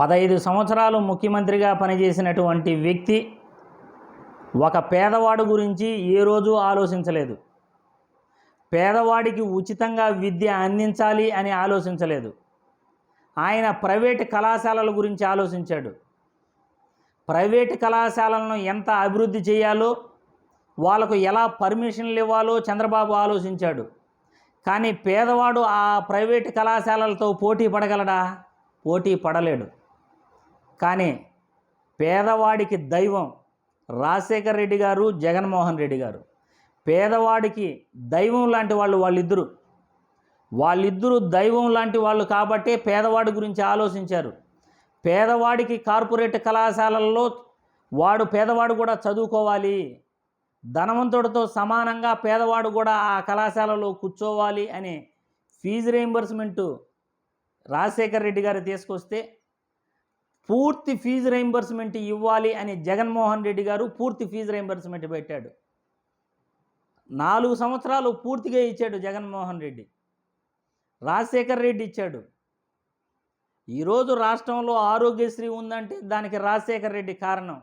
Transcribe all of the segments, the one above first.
పదహైదు సంవత్సరాలు ముఖ్యమంత్రిగా పనిచేసినటువంటి వ్యక్తి ఒక పేదవాడు గురించి ఏ రోజు ఆలోచించలేదు. పేదవాడికి ఉచితంగా విద్య అందించాలి అని ఆలోచించలేదు. ఆయన ప్రైవేట్ కళాశాలల గురించి ఆలోచించాడు. ప్రైవేట్ కళాశాలలను ఎంత అభివృద్ధి చేయాలో వాళ్ళకు ఎలా పర్మిషన్లు ఇవ్వాలో చంద్రబాబు ఆలోచించాడు. కానీ పేదవాడు ఆ ప్రైవేట్ కళాశాలలతో పోటీ పడగలడా? పోటీ పడలేడు. కానీ పేదవాడికి దైవం రాజశేఖర్ రెడ్డి గారు జగన్మోహన్ రెడ్డి గారు. పేదవాడికి దైవం లాంటి వాళ్ళు వాళ్ళిద్దరు. వాళ్ళిద్దరూ దైవం లాంటి వాళ్ళు కాబట్టే పేదవాడి గురించి ఆలోచించారు. పేదవాడికి కార్పొరేట్ కళాశాలల్లో వాడు పేదవాడు కూడా చదువుకోవాలి. ధనవంతుడితో సమానంగా పేదవాడు కూడా ఆ కళాశాలలో కూర్చోవాలి అనే ఫీజు రీయింబర్స్మెంటు రాజశేఖర్ రెడ్డి గారు తీసుకొస్తే పూర్తి ఫీజు రీయింబర్స్మెంట్ ఇవ్వాలి అని జగన్మోహన్ రెడ్డి గారు పూర్తి ఫీజు రీయింబర్స్మెంట్ పెట్టాడు. నాలుగు సంవత్సరాలు పూర్తిగా ఇచ్చాడు జగన్మోహన్ రెడ్డి. రాజశేఖర్ రెడ్డి ఇచ్చాడు. ఈరోజు రాష్ట్రంలో ఆరోగ్యశ్రీ ఉందంటే దానికి రాజశేఖర్ రెడ్డి కారణం.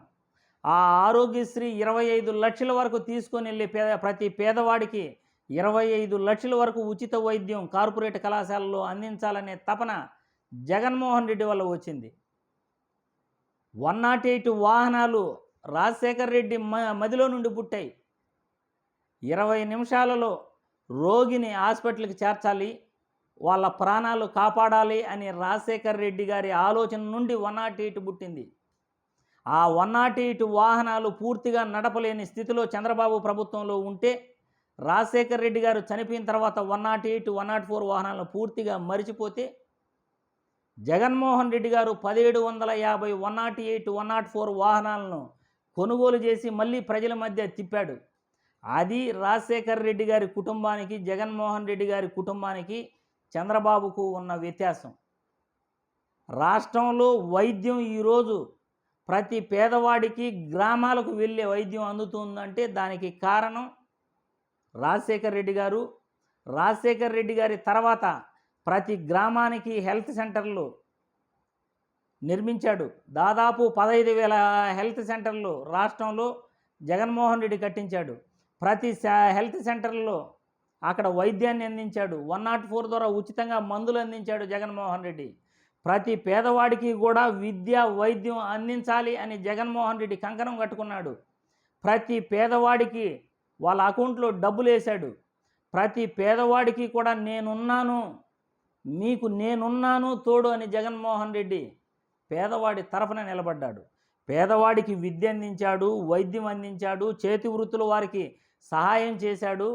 ఆ ఆరోగ్యశ్రీ ఇరవై ఐదు లక్షల వరకు తీసుకొని వెళ్ళి పేద ప్రతి పేదవాడికి ఇరవై ఐదు లక్షల వరకు ఉచిత వైద్యం కార్పొరేట్ కళాశాలలో అందించాలనే తపన జగన్మోహన్ రెడ్డి వల్ల వచ్చింది. వన్ నాట్ ఎయిట్ వాహనాలు రాజశేఖర్ రెడ్డి మ మదిలో నుండి పుట్టాయి. ఇరవై నిమిషాలలో రోగిని హాస్పిటల్కి చేర్చాలి వాళ్ళ ప్రాణాలు కాపాడాలి అని రాజశేఖర్ రెడ్డి గారి ఆలోచన నుండి వన్ నాట్ ఎయిట్ పుట్టింది. ఆ వన్ నాట్ ఎయిట్ వాహనాలు పూర్తిగా నడపలేని స్థితిలో చంద్రబాబు ప్రభుత్వంలో ఉంటే రాజశేఖర్ రెడ్డి గారు చనిపోయిన తర్వాత one not eight one not four వాహనాలను పూర్తిగా మరిచిపోతే జగన్మోహన్ రెడ్డి గారు పదిహేడు వందల యాభై one not eight one not four వాహనాలను కొనుగోలు చేసి మళ్ళీ ప్రజల మధ్య తిప్పాడు. అది రాజశేఖర్ రెడ్డి గారి కుటుంబానికి జగన్మోహన్ రెడ్డి గారి కుటుంబానికి చంద్రబాబుకు ఉన్న వ్యత్యాసం. రాష్ట్రంలో వైద్యం ఈరోజు ప్రతి పేదవాడికి గ్రామాలకు వెళ్ళే వైద్యం అందుతుందంటే దానికి కారణం రాజశేఖర్ రెడ్డి గారు. రాజశేఖర్ రెడ్డి గారి తర్వాత ప్రతి గ్రామానికి హెల్త్ సెంటర్లు నిర్మించాడు. దాదాపు పదహైదు వేల హెల్త్ సెంటర్లు రాష్ట్రంలో జగన్మోహన్ రెడ్డి కట్టించాడు. ప్రతి హెల్త్ సెంటర్లో అక్కడ వైద్యాన్ని అందించాడు. వన్ నాట్ ఫోర్ ద్వారా ఉచితంగా మందులు అందించాడు జగన్మోహన్ రెడ్డి. ప్రతి పేదవాడికి కూడా విద్య వైద్యం అందించాలి అని జగన్మోహన్ రెడ్డి కంకణం కట్టుకున్నాడు. ప్రతి పేదవాడికి వాళ్ళ అకౌంట్లో డబ్బులు వేశాడు ప్రతి పేదవాడికి కూడా నేనున్నాను మీకు నేనున్నాను తోడు అని జగన్మోహన్ రెడ్డి పేదవాడి తరఫున నిలబడ్డాడు. పేదవాడికి విద్య అందించాడు వైద్యం అందించాడు చేతి వృత్తుల వారికి సహాయం చేశాడు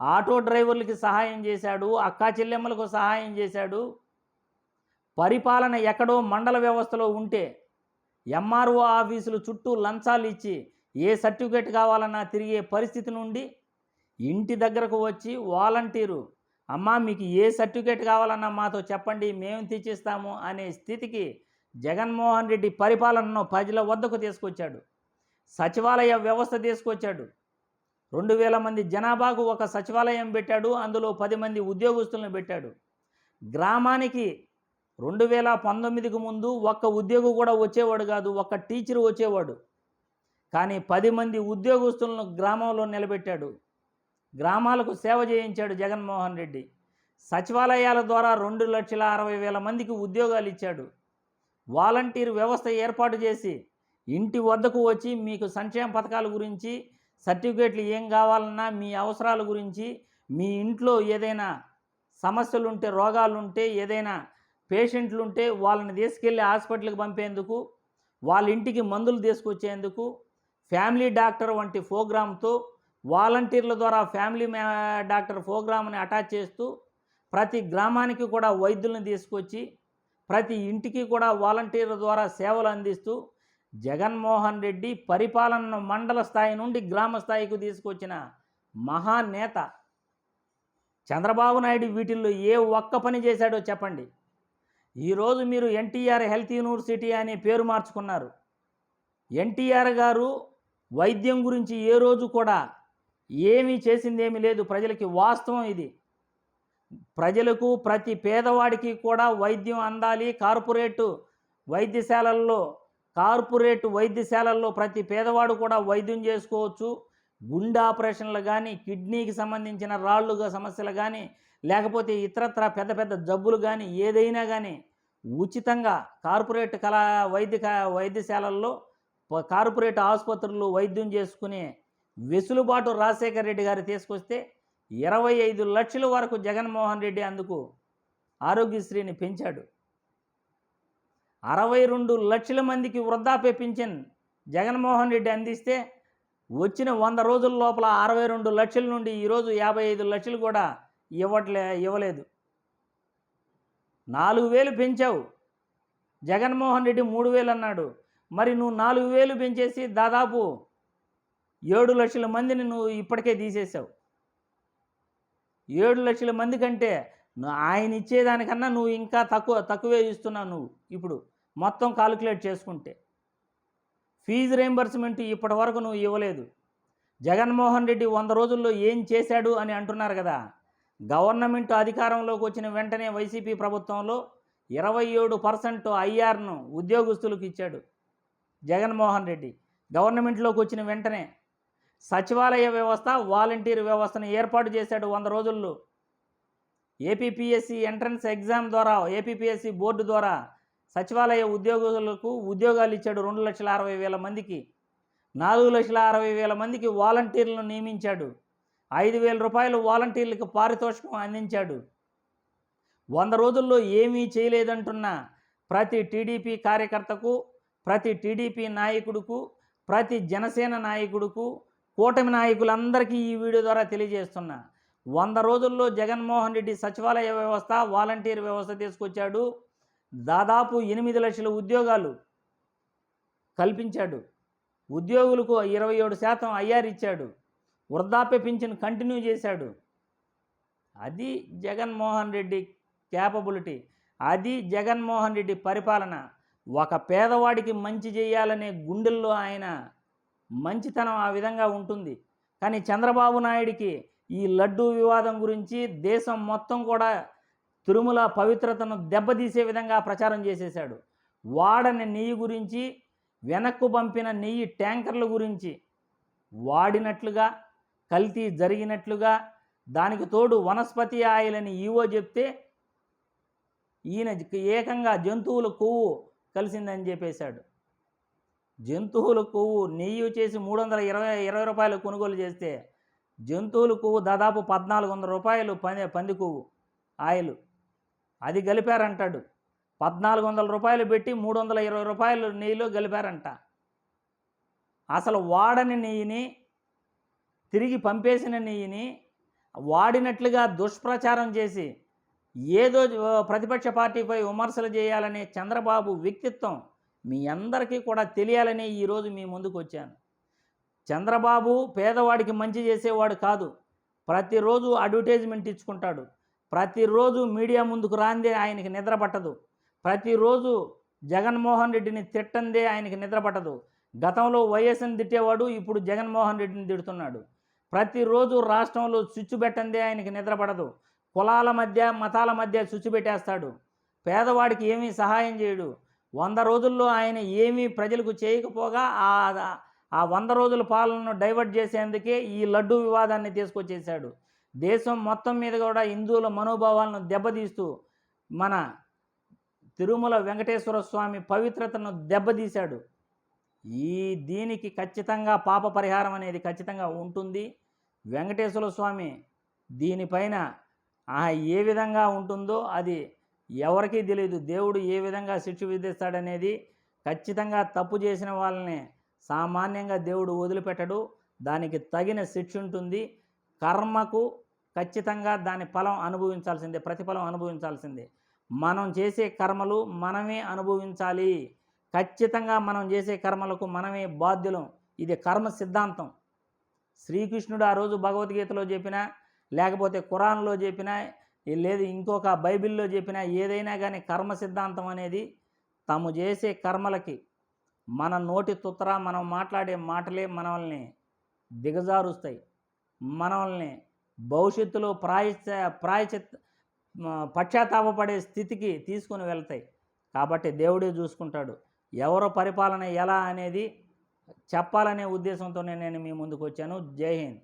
ఆటో డ్రైవర్లకి సహాయం చేశాడు అక్కా చెల్లెమ్మలకు సహాయం చేశాడు. పరిపాలన ఎక్కడో మండల వ్యవస్థలో ఉంటే ఎంఆర్ఓ ఆఫీసులు చుట్టూ లంచాలు ఇచ్చి ఏ సర్టిఫికేట్ కావాలన్నా తిరిగే పరిస్థితి నుండి ఇంటి దగ్గరకు వచ్చి వాలంటీరు అమ్మా మీకు ఏ సర్టిఫికేట్ కావాలన్నా మాతో చెప్పండి మేము తెచ్చిస్తాము అనే స్థితికి జగన్మోహన్ రెడ్డి పరిపాలనను ప్రజల వద్దకు తీసుకొచ్చాడు. సచివాలయ వ్యవస్థ తీసుకొచ్చాడు. రెండు వేల మంది జనాభాకు ఒక సచివాలయం పెట్టాడు అందులో పది మంది ఉద్యోగస్తులను పెట్టాడు. గ్రామానికి రెండు వేల పంతొమ్మిదికి ముందు ఒక్క ఉద్యోగి కూడా వచ్చేవాడు కాదు ఒక్క టీచర్ వచ్చేవాడు. కానీ పది మంది ఉద్యోగస్తులను గ్రామంలో నిలబెట్టాడు. గ్రామాలకు సేవ చేయించాడు జగన్మోహన్ రెడ్డి. సచివాలయాల ద్వారా రెండు లక్షల అరవై వేల మందికి ఉద్యోగాలు ఇచ్చాడు. వాలంటీర్ వ్యవస్థ ఏర్పాటు చేసి ఇంటి వద్దకు వచ్చి మీకు సంక్షేమ పథకాల గురించి సర్టిఫికేట్లు ఏం కావాలన్నా మీ అవసరాల గురించి మీ ఇంట్లో ఏదైనా సమస్యలుంటే రోగాలుంటే ఏదైనా పేషెంట్లు ఉంటే వాళ్ళని తీసుకెళ్ళి హాస్పిటల్కి పంపేందుకు వాళ్ళ ఇంటికి మందులు తీసుకొచ్చేందుకు ఫ్యామిలీ డాక్టర్ వంటి ప్రోగ్రాంతో వాలంటీర్ల ద్వారా ఫ్యామిలీ డాక్టర్ ప్రోగ్రామ్ని అటాచ్ చేస్తూ ప్రతి గ్రామానికి కూడా వైద్యులను తీసుకొచ్చి ప్రతి ఇంటికి కూడా వాలంటీర్ల ద్వారా సేవలు అందిస్తూ జగన్మోహన్ రెడ్డి పరిపాలనను మండల స్థాయి నుండి గ్రామ స్థాయికి తీసుకొచ్చిన మహానేత చంద్రబాబు నాయుడు వీటిల్లో ఏ ఒక్క పని చేశాడో చెప్పండి. ఈరోజు మీరు ఎన్టీఆర్ హెల్త్ యూనివర్సిటీ అనే పేరు మార్చుకున్నారు. ఎన్టీఆర్ గారు వైద్యం గురించి ఏ రోజు కూడా ఏమీ చేసిందేమీ లేదు. ప్రజలకి వాస్తవం ఇది. ప్రజలకు ప్రతి పేదవాడికి కూడా వైద్యం అందాలి. కార్పొరేటు వైద్యశాలల్లో కార్పొరేట్ వైద్యశాలల్లో ప్రతి పేదవాడు కూడా వైద్యం చేసుకోవచ్చు. గుండె ఆపరేషన్లు కానీ కిడ్నీకి సంబంధించిన రాళ్ళుగా సమస్యలు కానీ లేకపోతే ఇతరత్ర పెద్ద పెద్ద జబ్బులు కానీ ఏదైనా కానీ ఉచితంగా కార్పొరేట్ కళా వైద్య వైద్యశాలల్లో కార్పొరేట్ ఆసుపత్రులు వైద్యం చేసుకునే వెసులుబాటు రాజశేఖర రెడ్డి గారు తీసుకొస్తే ఇరవై ఐదు లక్షల వరకు జగన్మోహన్ రెడ్డి అందుకు ఆరోగ్యశ్రీని పెంచాడు. అరవై రెండు లక్షల మందికి వృద్ధాప్య పింఛన్ జగన్మోహన్ రెడ్డి అందిస్తే వచ్చిన వంద రోజుల లోపల అరవై రెండు లక్షల నుండి ఈరోజు యాభై ఐదు లక్షలు కూడా ఇవ్వట్లే ఇవ్వలేదు. నాలుగు వేలు పెంచావు. జగన్మోహన్ రెడ్డి మూడు వేలు అన్నాడు. మరి నువ్వు నాలుగు వేలు పెంచేసి దాదాపు ఏడు లక్షల మందిని నువ్వు ఇప్పటికే తీసేసావు. ఏడు లక్షల మంది కంటే ఆయన ఇచ్చేదానికన్నా నువ్వు ఇంకా తక్కువ తక్కువే ఇస్తున్నావు నువ్వు ఇప్పుడు మొత్తం కాలిక్యులేట్ చేసుకుంటే. ఫీజు రీంబర్స్మెంట్ ఇప్పటి వరకు నువ్వు ఇవ్వలేదు. జగన్మోహన్ రెడ్డి వంద రోజుల్లో ఏం చేశాడు అని అంటున్నారు కదా. గవర్నమెంట్ అధికారంలోకి వచ్చిన వెంటనే వైసీపీ ప్రభుత్వంలో ఇరవై ఏడు పర్సెంట్ ఐఆర్ను ఉద్యోగస్తులకు ఇచ్చాడు జగన్మోహన్ రెడ్డి. గవర్నమెంట్లోకి వచ్చిన వెంటనే సచివాలయ వ్యవస్థ వాలంటీర్ వ్యవస్థను ఏర్పాటు చేశాడు వంద రోజుల్లో. ఏపీపీఎస్సి ఎంట్రన్స్ ఎగ్జామ్ ద్వారా ఏపీపీఎస్సి బోర్డు ద్వారా సచివాలయ ఉద్యోగులకు ఉద్యోగాలు ఇచ్చాడు రెండు లక్షల అరవై వేల మందికి. నాలుగు లక్షల అరవై వేల మందికి వాలంటీర్లను నియమించాడు. ఐదు వేల రూపాయలు వాలంటీర్లకు పారితోషికం అందించాడు. వంద రోజుల్లో ఏమీ చేయలేదంటున్న ప్రతి టీడీపీ కార్యకర్తకు ప్రతి టీడీపీ నాయకుడుకు ప్రతి జనసేన నాయకుడుకు కూటమి నాయకులందరికీ ఈ వీడియో ద్వారా తెలియజేస్తున్నా. వంద రోజుల్లో జగన్మోహన్ రెడ్డి సచివాలయ వ్యవస్థ వాలంటీర్ వ్యవస్థ తీసుకొచ్చాడు. దాదాపు ఎనిమిది లక్షల ఉద్యోగాలు కల్పించాడు. ఉద్యోగులకు ఇరవై ఏడు శాతం ఐఆర్ ఇచ్చాడు. వృద్ధాప్య పింఛన్ కంటిన్యూ చేశాడు. అది జగన్మోహన్ రెడ్డి క్యాపబిలిటీ. అది జగన్మోహన్ రెడ్డి పరిపాలన. ఒక పేదవాడికి మంచి చేయాలనే గుండెల్లో ఆయన మంచితనం ఆ విధంగా ఉంటుంది. కానీ చంద్రబాబు నాయుడికి ఈ లడ్డూ వివాదం గురించి దేశం మొత్తం కూడా తిరుమల పవిత్రతను దెబ్బతీసే విధంగా ప్రచారం చేసేశాడు. వాడని నెయ్యి గురించి వెనక్కు పంపిన నెయ్యి ట్యాంకర్ల గురించి వాడినట్లుగా కల్తీ జరిగినట్లుగా దానికి తోడు వనస్పతి ఆయిల్ అని ఈవో చెప్తే ఈయన ఏకంగా జంతువుల కొవ్వు కలిసిందని చెప్పేశాడు. జంతువుల కొవ్వు నెయ్యి చేసి మూడు వందల ఇరవై ఇరవై రూపాయలు కొనుగోలు చేస్తే జంతువుల కొవ్వు దాదాపు పద్నాలుగు వందల రూపాయలు పంది పంది కొవ్వు ఆయిల్. అది గలిపారంటాడు. పద్నాలుగు వందల రూపాయలు పెట్టి మూడు వందల ఇరవై రూపాయలు నెయ్యిలో గలిపారంట. అసలు వాడని నెయ్యిని తిరిగి పంపేసిన నెయ్యిని వాడినట్లుగా దుష్ప్రచారం చేసి ఏదో ప్రతిపక్ష పార్టీపై విమర్శలు చేయాలనే చంద్రబాబు వ్యక్తిత్వం మీ అందరికీ కూడా తెలియాలని ఈరోజు మీ ముందుకు వచ్చాను. చంద్రబాబు పేదవాడికి మంచి చేసేవాడు కాదు. ప్రతిరోజు అడ్వర్టైజ్మెంట్ ఇచ్చుకుంటాడు. ప్రతిరోజు మీడియా ముందుకు రాందే ఆయనకి నిద్ర పట్టదు. ప్రతిరోజు జగన్మోహన్ రెడ్డిని తిట్టందే ఆయనకి నిద్ర పట్టదు. గతంలో వైఎస్ని తిట్టేవాడు ఇప్పుడు జగన్మోహన్ రెడ్డిని తిడుతున్నాడు. ప్రతిరోజు రాష్ట్రంలో చుచ్చు పెట్టందే ఆయనకి నిద్రపడదు కులాల మధ్య మతాల మధ్య చుచ్చు పెట్టేస్తాడు. పేదవాడికి ఏమీ సహాయం చేయడు. వంద రోజుల్లో ఆయన ఏమీ ప్రజలకు చేయకపోగా ఆ ఆ వంద రోజుల పాలనను డైవర్ట్ చేసేందుకే ఈ లడ్డు వివాదాన్ని తీసుకొచ్చేసాడు దేశం మొత్తం మీద కూడా హిందువుల మనోభావాలను దెబ్బతీస్తూ మన తిరుమల వెంకటేశ్వర స్వామి పవిత్రతను దెబ్బతీశాడు. ఈ దీనికి ఖచ్చితంగా పాప పరిహారం అనేది ఖచ్చితంగా ఉంటుంది. వెంకటేశ్వర స్వామి దీనిపైన ఏ విధంగా ఉంటుందో అది ఎవరికీ తెలియదు దేవుడు ఏ విధంగా శిక్ష విధిస్తాడనేది ఖచ్చితంగా తప్పు చేసిన వాళ్ళని సామాన్యంగా దేవుడు వదిలిపెట్టడు. దానికి తగిన శిక్ష ఉంటుంది. కర్మకు ఖచ్చితంగా దాని ఫలం అనుభవించాల్సిందే ప్రతిఫలం అనుభవించాల్సిందే. మనం చేసే కర్మలు మనమే అనుభవించాలి. ఖచ్చితంగా మనం చేసే కర్మలకు మనమే బాధ్యులం. ఇది కర్మ సిద్ధాంతం. శ్రీకృష్ణుడు ఆ రోజు భగవద్గీతలో చెప్పినా లేకపోతే ఖురాన్లో చెప్పినా లేదు ఇంకొక బైబిల్లో చెప్పిన ఏదైనా కానీ కర్మ సిద్ధాంతం అనేది తాము చేసే కర్మలకి మన నోటి తుత్తర మనం మాట్లాడే మాటలే మనల్ని దిగజారుస్తాయి. మనల్ని భవిష్యత్తులో ప్రాయశ్చ ప్రాయచిత్ పశ్చాత్తాపడే స్థితికి తీసుకొని వెళ్తాయి. కాబట్టి దేవుడే చూసుకుంటాడు. ఎవరు పరిపాలన ఎలా అనేది చెప్పాలనే ఉద్దేశంతోనే నేను మీ ముందుకు వచ్చాను. జై హింద్.